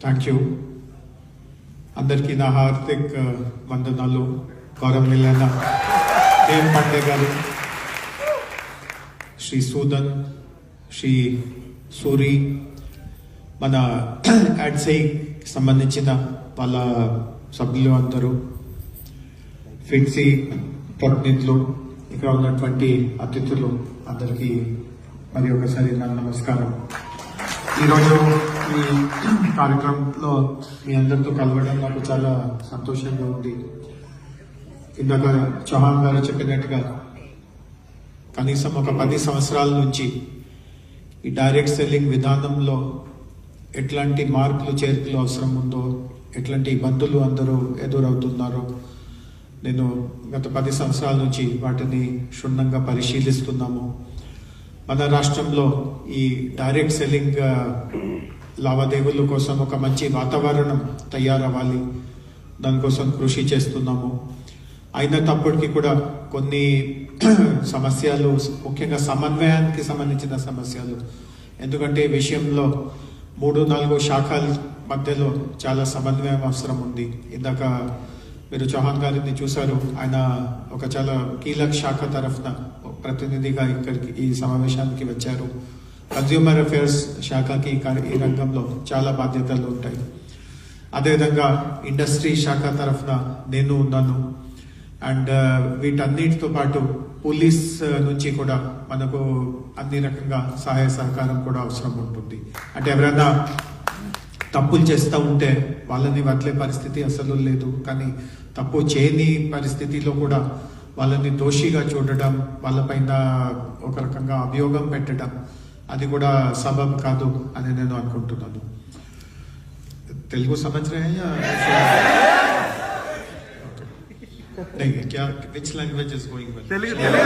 Thank you అందరికీ నా హార్దిక్ వందనాలు. గౌరవ గౌరవనీయులైన దేవ్ పాండే గారు శ్రీ సూదన్ శ్రీ సూరి మన యాడ్సైకి సంబంధించిన వాళ్ళ సభ్యులు అందరూ ఫిన్సీ ప్రతినిధులు ఇక్కడ ఉన్నటువంటి అతిథులు అందరికీ మరి ఒకసారి నా నమస్కారం. ఈరోజు ఈ కార్యక్రమంలో మీ అందరితో కలవడం నాకు చాలా సంతోషంగా ఉంది. ఇందాక చౌహాన్ గారు చెప్పినట్టుగా కనీసం ఒక పది సంవత్సరాల నుంచి ఈ డైరెక్ట్ సెల్లింగ్ విధానంలో ఎట్లాంటి మార్పులు చేర్పులు అవసరం ఉందో ఎట్లాంటి ఇబ్బందులు అందరూ ఎదురవుతున్నారో నేను గత పది సంవత్సరాల నుంచి వాటిని క్షుణ్ణంగా పరిశీలిస్తున్నాము. మన రాష్ట్రంలో ఈ డైరెక్ట్ సెల్లింగ్ లావాదేవీల కోసం ఒక మంచి వాతావరణం తయారవ్వాలి. దానికోసం కృషి చేస్తున్నాము. అయినప్పటికీ కూడా కొన్ని సమస్యలు ముఖ్యంగా సమన్వయానికి సంబంధించిన సమస్యలు. ఎందుకంటే ఈ విషయంలో మూడు నాలుగు శాఖల మధ్యలో చాలా సమన్వయం అవసరం ఉంది. ఇందాక మీరు చౌహాన్ గారిని చూశారు. ఆయన ఒక చాలా కీలక శాఖ తరఫున ప్రతినిధిగా ఇక్కడికి ఈ సమావేశానికి వచ్చారు. కన్జ్యూమర్ అఫేర్స్ శాఖకి ఈ రంగంలో చాలా బాధ్యతలు ఉంటాయి. అదేవిధంగా ఇండస్ట్రీ శాఖ తరఫున నేను ఉన్నాను అండ్ వీటన్నిటితో పాటు పోలీస్ నుంచి కూడా మనకు అన్ని రకంగా సహాయ సహకారం కూడా అవసరం ఉంటుంది. అంటే ఎవరైనా తప్పులు చేస్తూ ఉంటే వాళ్ళని వదిలే పరిస్థితి అసలు లేదు. కానీ తప్పు చేయని పరిస్థితిలో కూడా వాళ్ళని దోషిగా చూడడం వాళ్ళపైన ఒక రకంగా అభియోగం పెట్టడం అది కూడా సబబ్ కాదు అని నేను అనుకుంటున్నాను తెలుగు समझ रहे हैं या नहीं क्या which language is going well Telugu Telugu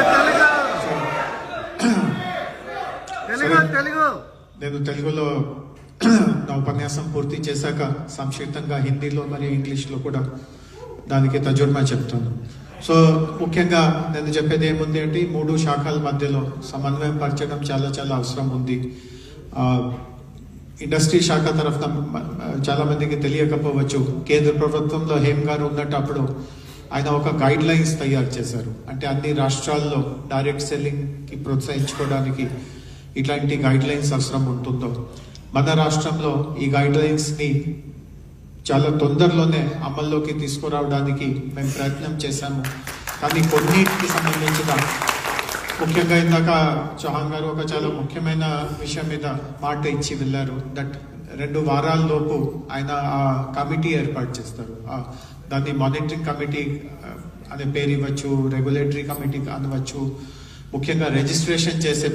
Telugu Telugu Telugu నేను తెలుగులో నా ఉపన్యాసం పూర్తి చేశాక సంక్షిప్తంగా హిందీలో మరియు ఇంగ్లీష్లో కూడా దానికి తర్జుమా చెప్తాను సో ముఖ్యంగా నేను చెప్పేది ఏముంది అంటే ఈ మూడు శాఖల మధ్యలో సమన్వయం పరచడం చాలా చాలా అవసరం ఉంది. ఇండస్ట్రీ శాఖ తరఫున చాలామందికి చాలా మందికి తెలియకపోవచ్చు. కేంద్ర ప్రభుత్వంలో హేమ్ గారు ఉన్నటప్పుడు ఆయన ఒక గైడ్ లైన్స్ తయారు చేశారు. అంటే అన్ని రాష్ట్రాల్లో డైరెక్ట్ సెల్లింగ్కి ప్రోత్సహించుకోవడానికి ఇట్లాంటి గైడ్ లైన్స్ అవసరం ఉంటుందో. మన రాష్ట్రంలో ఈ గైడ్ లైన్స్ని చాలా తొందరలోనే అమల్లోకి తీసుకురావడానికి మేము ప్రయత్నం చేశాము. కానీ కొన్నిటికి సంబంధించిన ముఖ్యంగా ఇందాక చౌహాన్ గారు ఒక చాలా ముఖ్యమైన విషయం మీద మాట ఇచ్చి వెళ్ళారు. దట్ రెండు వారాల్లోపు ఆయన ఆ కమిటీ ఏర్పాటు చేస్తారు. దాన్ని మానిటరింగ్ కమిటీ అనే పేరు ఇవ్వచ్చు రెగ్యులేటరీ కమిటీ అనవచ్చు ముఖ్యంగా రిజిస్ట్రేషన్ చేసే